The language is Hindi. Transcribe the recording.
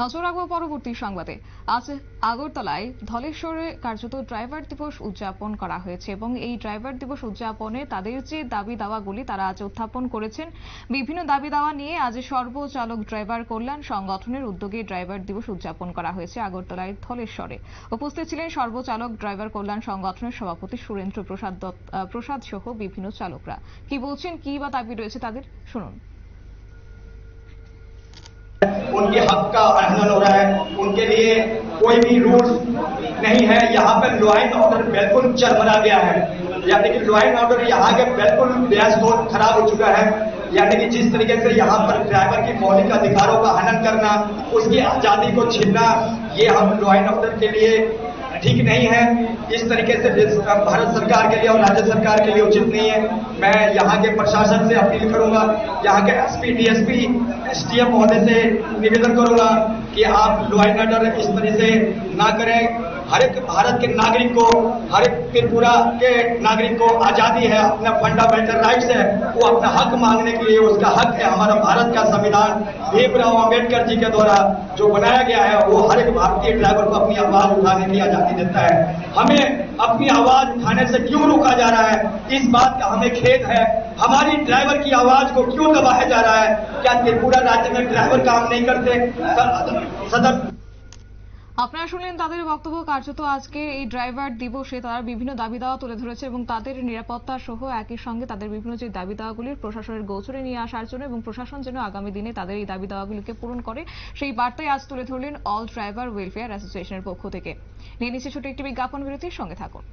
নজর রাখব পরবর্তী সংবাদে। আজ আগরতলায় ধলেশ্বরে কার্যত ড্রাইভার দিবস উদযাপন করা হয়েছে এবং এই ড্রাইভার দিবস উদযাপনে তাদের যে দাবি দাওয়াগুলি তারা আজ উত্থাপন করেছেন, বিভিন্ন দাবি দাওয়া নিয়ে আজ সর্বচালক ড্রাইভার কল্যাণ সংগঠনের উদ্যোগে ড্রাইভার দিবস উদযাপন করা হয়েছে আগরতলায় ধলেশ্বরে। উপস্থিত ছিলেন সর্বচালক ড্রাইভার কল্যাণ সংগঠনের সভাপতি সুরেন্দ্র প্রসাদ প্রসাদ সহ বিভিন্ন চালকরা। কি বলছেন, কি বা দাবি রয়েছে তাদের? শুনুন। उनके हक का उल्लंघन हो रहा है, उनके लिए कोई भी रूल्स नहीं है। यहाँ पर लॉ एंड ऑर्डर बिल्कुल चरमरा गया है। यानी कि लॉ एंड ऑर्डर यहाँ के बिल्कुल बेस बहुत खराब हो चुका है। यानी कि जिस तरीके से यहाँ पर ड्राइवर की मौलिक अधिकारों का हनन करना, उसकी आज़ादी को छीनना, ये हम लॉ एंड ऑर्डर के लिए ठीक नहीं है। इस तरीके से भारत सरकार के लिए और राज्य सरकार के लिए उचित नहीं है। मैं यहाँ के प्रशासन से अपील करूँगा। यहाँ के एसपी, डीएसपी एसडीएम महोदय से निवेदन करूँगा कि आप लॉ एंड ऑर्डर इस तरह से ना करें। हर एक भारत के नागरिक को, हर एक त्रिपुरा के नागरिक को आज़ादी है, अपना फंडामेंटल राइट्स है, वो अपना हक मांगने के लिए उसका हक है। हमारा भारत का संविधान भीमराव अंबेडकर जी के द्वारा जो बनाया गया है, वो हर एक भारतीय ड्राइवर को अपनी आवाज़ उठाने की आज़ादी देता है। हमें अपनी आवाज़ उठाने से क्यों रोका जा रहा है? इस बात का हमें खेद है। हमारी ड्राइवर की आवाज़ को क्यों दबाया जा रहा है? क्या त्रिपुरा राज्य में ड्राइवर काम नहीं करते? सद- सदर আপনারা শুনলেন তাদের বক্তব্য কার্যত আজকে এই ড্রাইভার দিবসে তারা বিভিন্ন দাবি দাওয়া তুলে ধরেছে এবং তাদের নিরাপত্তা সহ একই সঙ্গে তাদের বিভিন্ন যে দাবি দাওয়াগুলির প্রশাসনের গোচরে নিয়ে আসার জন্য এবং প্রশাসন যেন আগামী দিনে তাদের এই দাবি দাওয়াগুলিকে পূরণ করে, সেই বার্তাই আজ তুলে ধরলেন অল ড্রাইভার ওয়েলফেয়ার অ্যাসোসিয়েশনের পক্ষ থেকে। নিয়ে নিচ্ছে ছোট একটি বিজ্ঞাপন বিরতির সঙ্গে থাকুন।